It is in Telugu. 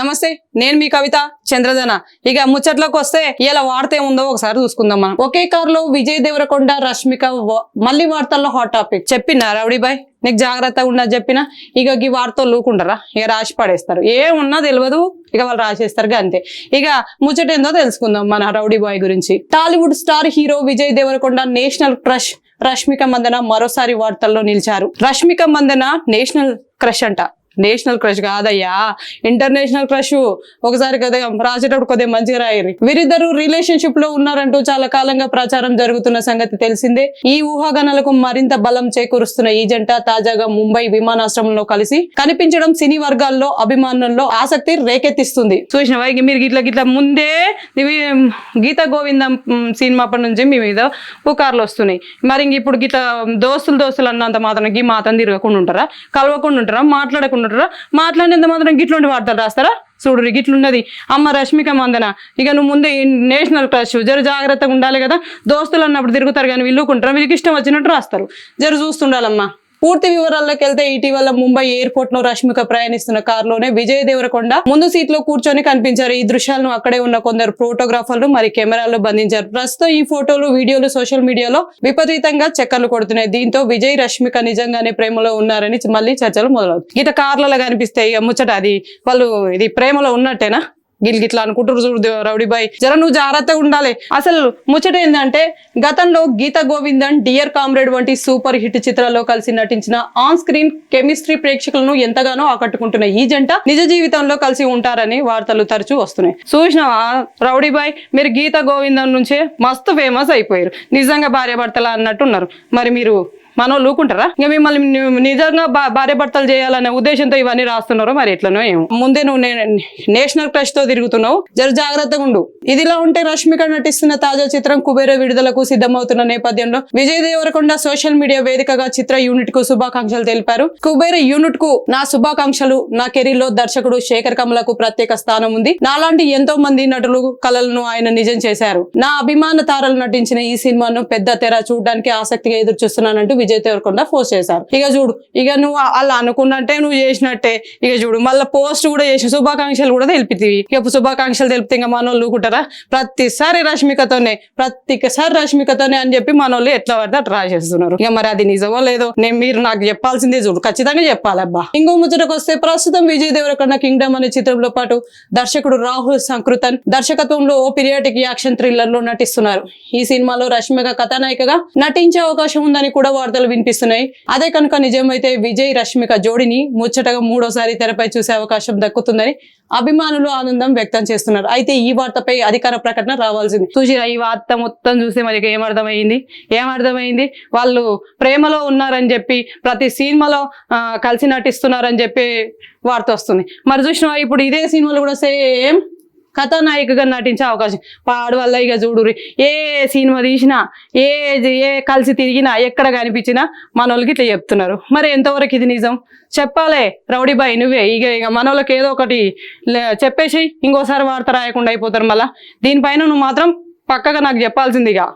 నమస్తే నేను మీ కవిత చంద్రధన ఇక ముచ్చట్లోకి వస్తే ఇలా వార్త ఏముందో ఒకసారి చూసుకుందాం మనం. ఒకే కారులో విజయ్ దేవరకొండ రష్మిక మళ్ళీ వార్తల్లో హాట్ టాపిక్ చెప్పినా రౌడీ బాయ్? నీకు జాగ్రత్తగా ఉండదు చెప్పిన? ఇక ఈ వార్తలు లూకుంటారా ఇక రాసి పడేస్తారు. ఏమున్నా తెలియదు ఇక వాళ్ళు రాసేస్తారు అంతే. ఇక ముచ్చట ఏందో తెలుసుకుందాం మన రౌడీ బాయ్ గురించి. Tollywood star hero Vijay Devarakonda national crush Rashmika Mandanna మరోసారి వార్తల్లో నిలిచారు. రష్మిక మందన నేషనల్ క్రష్ అంట. నేషనల్ క్రష్ కాదయ్యా. ఇంటర్నేషనల్ క్రష్ ఒకసారి కదా రాసేటప్పుడు కొద్దిగా మంచిగా రాయరు వీరిద్దరు రిలేషన్షిప్లో ఉన్నారంటూ చాలా కాలంగా ప్రచారం జరుగుతున్న సంగతి తెలిసిందే. ఈ ఊహాగానాలకు మరింత బలం చేకూరుస్తున్న ఈ జంట తాజాగా ముంబై విమానాశ్రమంలో కలిసి కనిపించడం సినీ వర్గాల్లో అభిమానుల్లో ఆసక్తి రేకెత్తిస్తుంది. చూసిన వైకి మీరు గిట్ల గిట్ల ముందే ఇవి గీత గోవిందం సినిమా అప్పటి నుంచి మీ మీద పుకార్లు వస్తున్నాయి. మరి ఇంక ఇప్పుడు గీత దోస్తులు దోస్తులు అన్నంత మాత్రం గీ మాత్రం తిరగకుండా ఉంటారా? కలవకుండా ఉంటారా? మాట్లాడకుండా ఉంటారా మాట్లాడినంత మాత్రం గిట్లుండి వార్తలు రాస్తారా? చూడు గిట్లున్నది. అమ్మ రష్మిక మందన ఇక నువ్వు ముందే నేషనల్ క్రష్ జర జాగ్రత్తగా ఉండాలి కదా. దోస్తులు అన్నప్పుడు తిరుగుతారు కానీ వీళ్ళుకుంటారు? వీళ్ళకి ఇష్టం వచ్చినట్టు రాస్తారు. జర చూస్తుండాలమ్మా. పూర్తి వివరాల్లోకి వెళ్తే ఇటీవల ముంబై ఎయిర్పోర్ట్లో రష్మిక ప్రయాణిస్తున్న కారులోనే విజయ్ దేవరకొండ ముందు సీట్లో కూర్చొని కనిపించారు. ఈ దృశ్యాలను అక్కడే ఉన్న కొందరు ఫోటోగ్రాఫర్లు మరి కెమెరాల్లో బంధించారు. ప్రస్తుతం ఈ ఫోటోలు వీడియోలు సోషల్ మీడియాలో విపరీతంగా చక్కర్లు కొడుతున్నాయి. దీంతో విజయ్ రష్మిక నిజంగానే ప్రేమలో ఉన్నారని మళ్ళీ చర్చలు మొదలవుతుంది ఇట కార్లలో కనిపిస్తే ఇక ముచ్చట అది. వాళ్ళు ఇది ప్రేమలో ఉన్నట్టేనా? గిల్ గిట్లా అనుకుంటారు చూడు రౌడీ బాయ్. జర నువ్వు జాగ్రత్తగా ఉండాలి. అసలు ముచ్చట ఏంటంటే గతంలో గీత గోవిందన్ డియర్ కామ్రేడ్ వంటి సూపర్ హిట్ చిత్రాల్లో కలిసి నటించిన ఆన్ స్క్రీన్ కెమిస్ట్రీ ప్రేక్షకులను ఎంతగానో ఆకట్టుకుంటున్న ఈ జంట నిజ జీవితంలో కలిసి ఉంటారని వార్తలు తరచూ వస్తున్నాయి. చూసినావా? రౌడీ బాయ్ మీరు గీత గోవిందన్ నుంచే మస్తు ఫేమస్ అయిపోయారు. నిజంగా భార్య అన్నట్టు ఉన్నారు మరి మీరు మనో లూకుంటారా ఇంకా మిమ్మల్ని నిజంగా భా- భార్య భర్తలు చేయాలనే ఉద్దేశంతో ఇవన్నీ రాస్తున్నారో మరి ఎట్లనో ఏమో. ముందే నువ్వు నేషనల్ క్రష్తో తిరుగుతున్నావు. జర జాగ్రత్తగా ఉండు. ఇదిలా ఉంటే రష్మిక నటిస్తున్న తాజా చిత్రం కుబేర విడుదలకు సిద్ధమవుతున్న నేపథ్యంలో విజయ్ దేవరకొండ సోషల్ మీడియా వేదికగా చిత్ర యూనిట్కు శుభాకాంక్షలు తెలిపారు. కుబేర యూనిట్కు నా శుభాకాంక్షలు నా కెరీర్లో దర్శకుడు శేఖర్ కమలకు ప్రత్యేక స్థానం ఉంది. నాలాంటి ఎంతో మంది నటులు కళలను ఆయన నిజం చేశారు. నా అభిమాన తారలు నటించిన ఈ సినిమాను పెద్ద తెర చూడడానికి ఆసక్తిగా ఎదురు చూస్తున్నానంటూ విజయ్ దేవరకొండ పోస్ట్ చేశారు. ఇక చూడు ఇక నువ్వు అలా అనుకున్నట్టే నువ్వు చేసినట్టే. ఇక చూడు మళ్ళీ పోస్ట్ కూడా చేసి శుభాకాంక్షలు కూడా తెలిపితివి. ఇక శుభాకాంక్షలు తెలిపితే ఇంకా మనోళ్ళు ఊకుంటారా ప్రతిసారి రష్మికతోనే ప్రతిసారి రష్మికతోనే అని చెప్పి మనోళ్ళు ఎట్లా పడితే అట్లా రాసేస్తున్నారు. ఇక మరి అది నిజమో లేదో నేను మీరు నాకు చెప్పాల్సిందే చూడు ఖచ్చితంగా చెప్పాలబ్బా. ఇంకో ముచ్చటకు వస్తే ప్రస్తుతం విజయ్ దేవరకొండ కింగ్డమ్ అనే చిత్రంలో పాటు దర్శకుడు రాహుల్ సంకృతన్ దర్శకత్వంలో ఓ పిరియాటిక్ యాక్షన్ థ్రిల్లర్లో నటిస్తున్నారు. ఈ సినిమాలో రష్మిక కథానాయికగా నటించే అవకాశం ఉందని కూడా వార్త వార్తలు వినిపిస్తున్నాయి. అదే కనుక నిజమైతే విజయ్ రష్మిక జోడిని ముచ్చటగా మూడోసారి తెరపై చూసే అవకాశం దక్కుతుందని అభిమానులు ఆనందం వ్యక్తం చేస్తున్నారు. అయితే ఈ వార్తపై అధికార ప్రకటన రావాల్సింది. చూసిరా ఈ వార్త మొత్తం చూస్తే మనకి ఏమర్థమైంది ఏమర్థమైంది వాళ్ళు ప్రేమలో ఉన్నారని చెప్పి ప్రతి సినిమాలో కలిసి నటిస్తున్నారని చెప్పి వార్త వస్తుంది. మరి చూసినా ఇప్పుడు ఇదే సినిమాలు కూడా సేమ్ కథానాయికగా నటించే అవకాశం. పాడు వల్ల ఇక చూడురి ఏ సినిమా తీసినా ఏ ఏ కలిసి తిరిగినా ఎక్కడ కనిపించినా మనోళ్ళకి ఇట్లా చెప్తున్నారు. మరి ఎంతవరకు ఇది నిజం? చెప్పాలే రౌడీ బాయ్ నువ్వే. ఇక ఇక మనోళ్ళకి ఏదో ఒకటి లే- చెప్పేసి ఇంకోసారి వార్త రాయకుండా అయిపోతారు మళ్ళీ. దీనిపైన నువ్వు మాత్రం పక్కగా నాకు చెప్పాల్సిందిగా